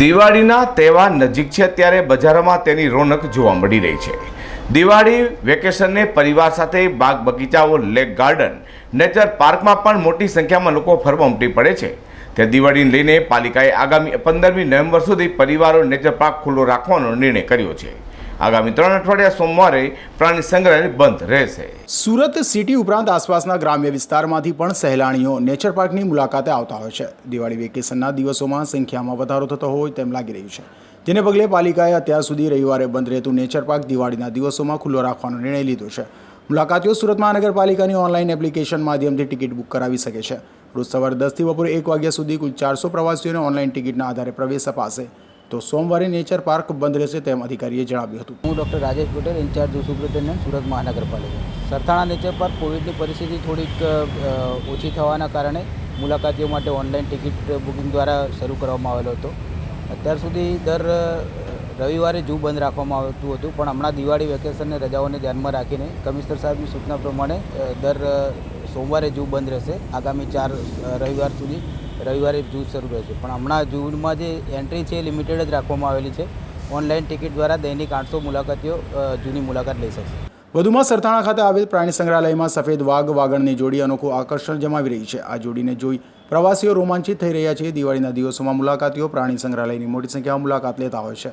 દિવાળીના તહેવાર નજીક છે ત્યારે બજારોમાં તેની રોનક જોવા મળી રહી છે. દિવાળી વેકેશનને પરિવાર સાથે બાગ બગીચાઓ, લેક ગાર્ડન, નેચર પાર્કમાં પણ મોટી સંખ્યામાં લોકો ફરવા ઉમટી પડે છે. તે દિવાળીને લઈને પાલિકાએ આગામી પંદરમી નવેમ્બર સુધી પરિવારો નેચર પાર્ક ખુલ્લો રાખવાનો નિર્ણય કર્યો છે. આગામી ત્રણ અઠવાડિયા સોમવારે પ્રાણી સંગ્રહાલય બંધ રહેશે. સુરત સિટી ઉપરાંત આસપાસના ગ્રામ્ય વિસ્તારમાંથી પણ સહેલાણીઓ નેચર પાર્કની મુલાકાતે આવતા હોય છે. દિવાળી વેકેશનના દિવસોમાં સંખ્યામાં વધારો થતો હોય તેમ લાગી રહ્યું છે. જેને પગલે પાલિકાએ અત્યાર સુધી રવિવારે બંધ રહેતું નેચર પાર્ક દિવાળીના દિવસોમાં ખુલ્લો રાખવાનો નિર્ણય લીધો છે. મુલાકાતીઓ સુરત મહાનગરપાલિકાની ઓનલાઈન એપ્લિકેશન માધ્યમથી ટિકિટ બુક કરાવી શકે છે. રોજ સવારે દસથી બપોરે એક વાગ્યા સુધી કુલ ચારસો પ્રવાસીઓને ઓનલાઈન ટિકિટના આધારે પ્રવેશ અપાશે. તો સોમવારે નેચર પાર્ક બંધ રહેશે તેમ અધિકારીએ જણાવ્યું હતું. હું doctor Rajesh Patel, in-charge superintendent, Surat મહાનગરપાલિકા. સરથાણા નેચર પાર્ક કોવિડની પરિસ્થિતિ થોડીક ઓછી થવાના કારણે મુલાકાતીઓ માટે ઓનલાઈન ટિકિટ બુકિંગ દ્વારા શરૂ કરવામાં આવેલો હતો. અત્યાર સુધી દર રવિવારે જૂ બંધ રાખવામાં આવતું હતું, પણ હમણાં દિવાળી વેકેશનને રજાઓને ધ્યાનમાં રાખીને કમિશનર સાહેબની સૂચના પ્રમાણે દર સોમવારે જૂ બંધ રહેશે. આગામી ચાર રવિવાર સુધી રવિવારે જૂથ શરૂ રહેશે. પણ હમણાં જૂનમાં જે એન્ટ્રી છે એ લિમિટેડ જ રાખવામાં આવેલી છે. ઓનલાઈન ટિકિટ દ્વારા દૈનિક આઠસો મુલાકાતીઓ જૂની મુલાકાત લઈ શકશે. વધુમાં સરથાણા ખાતે આવેલ પ્રાણી સંગ્રહાલયમાં સફેદ વાઘ, વાગણની જોડી અનોખું આકર્ષણ જમાવી રહી છે. આ જોડીને જોઈ પ્રવાસીઓ રોમાંચિત થઈ રહ્યા છે. દિવાળીના દિવસોમાં મુલાકાતીઓ પ્રાણી સંગ્રહાલયની મોટી સંખ્યામાં મુલાકાત લેતા હોય છે.